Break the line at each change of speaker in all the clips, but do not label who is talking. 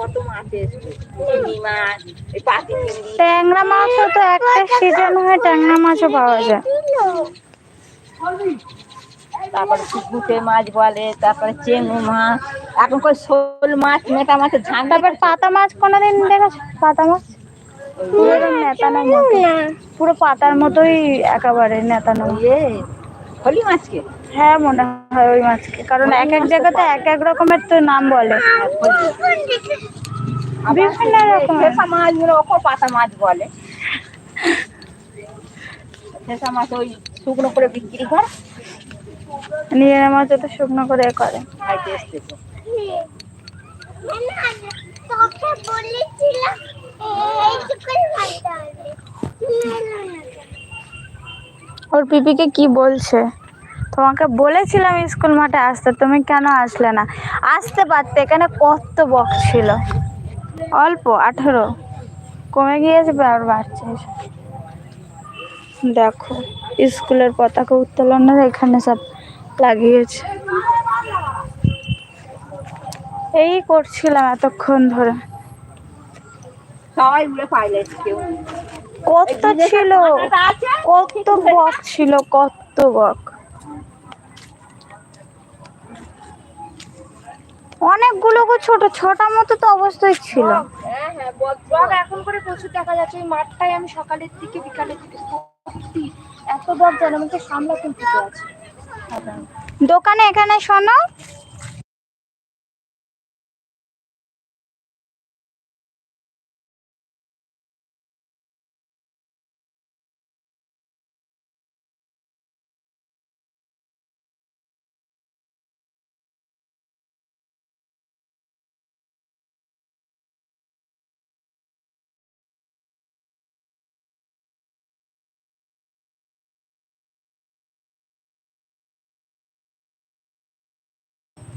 কত মাছ এসছে। চিংড়ি মাছ এই পাতি চিংড়ি।
ট্যাংরা মাছও তো একটা সিজন হয় ট্যাংরা মাছও পাওয়া যায়।
তারপরে পুকুটে মাছ বলে তারপরে চেঙ্গু মাছ এখন কই শোল মাছ মেটা মাছের ঝান্ডা
তারপর পাতা মাছ কোনোদিন দেখেছ? পাতা মাছ? পুরো এরকম পুরো পাতার মতোই একেবারে নেতানো
ইয়ে হলি মাছকে।
হ্যাঁ মনে হয় ওই মাছকে। কারণ এক এক জায়গাতে এক এক রকমের তো নাম বলে। বিভিন্ন রকমের।
ফেসা মাছ ওকে পাতা মাছ বলে। মাছ ওই শুকনো করে বিক্রি করে।
নিজের মাছ তো শুকনো করে এ করে
হবে
ওর পিপিকে কি বলছে? তোমাকে বলেছিলাম স্কুল মাঠে আসতে তুমি কেন আসলে না? আসতে পারতে এখানে কত বক্স ছিল? অল্প আঠেরো। কমে গিয়েছে আর বাড়ছে? দেখো স্কুলের পতাকা উত্তোলনের এখানে সব লাগিয়েছে। এই করছিলাম এতক্ষণ ধরে। কত ছিল? কত বক ছিল? কত বক অনেকগুলো গো ছোট ছোট মতো তো অবস্থায় ছিল।
হ্যাঁ হ্যাঁ বক এখন করে প্রচুর দেখা যাচ্ছে। ওই মাঠটাই আমি সকালের দিকে বিকালের দিকে এত বক যেন আমাকে দিতে আছে
দোকানে এখানে শোনো।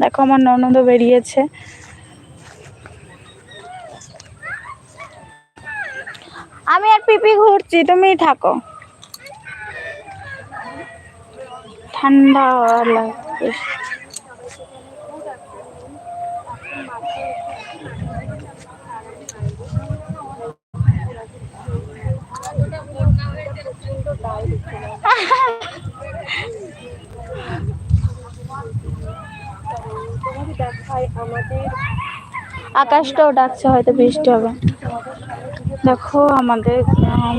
দেখো আমার ননদও বেরিয়েছে। আমি আর পিপি ঘুরছি তুমি থাকো। ঠান্ডা লাগবে আকাশটাও ডাকছে হয়তো বৃষ্টি হবে। দেখো আমাদের গ্রাম।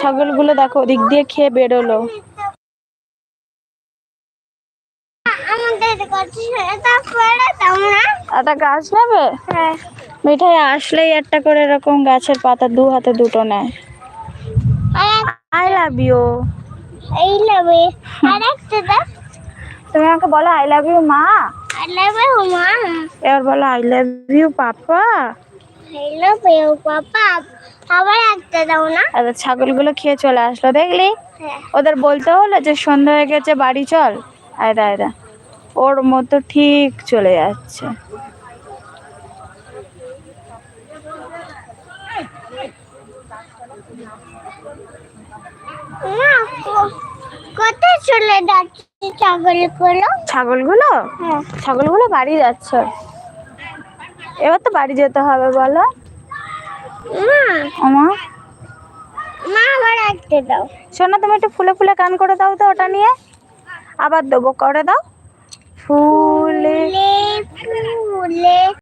ছাগলগুলো দেখো ওদিক দিয়ে খেয়ে বেরোলো। একটা গাছ নেবে?
হ্যাঁ।
মিঠাই আসলেই একটা করে এরকম গাছের পাতা দু হাতে দুটো নেয়। I love. ইউ
একটা দাও।
তুমি আমাকে বলো আই লাভ ইউ মা?
আর নেবে মা।
এবার বলো আই লাভ ইউ পাপা।
আবার একটা দাও না।
আর ছাগলগুলো খেয়ে চলে আসলো দেখলি?
হ্যাঁ।
ওদের বলতে হলো যে সন্ধ্যা হয়ে গেছে বাড়ি চল। আয়রা আয়রা ওর মতো ঠিক চলে যাচ্ছে।
কোথায় চলে যাচ্ছে ছাগলগুলো?
ছাগলগুলো?
হ্যাঁ।
ছাগলগুলো বাড়ি যাচ্ছে। এবার তো বাড়ি যেতে হবে বলো।
মা। মা। আবার একটা দাও।
শোনো তুমি একটু ফুলে ফুলে গান করে দাও তো ওটা নিয়ে। আবার দেবো করে দাও।
ফুলে ফুলে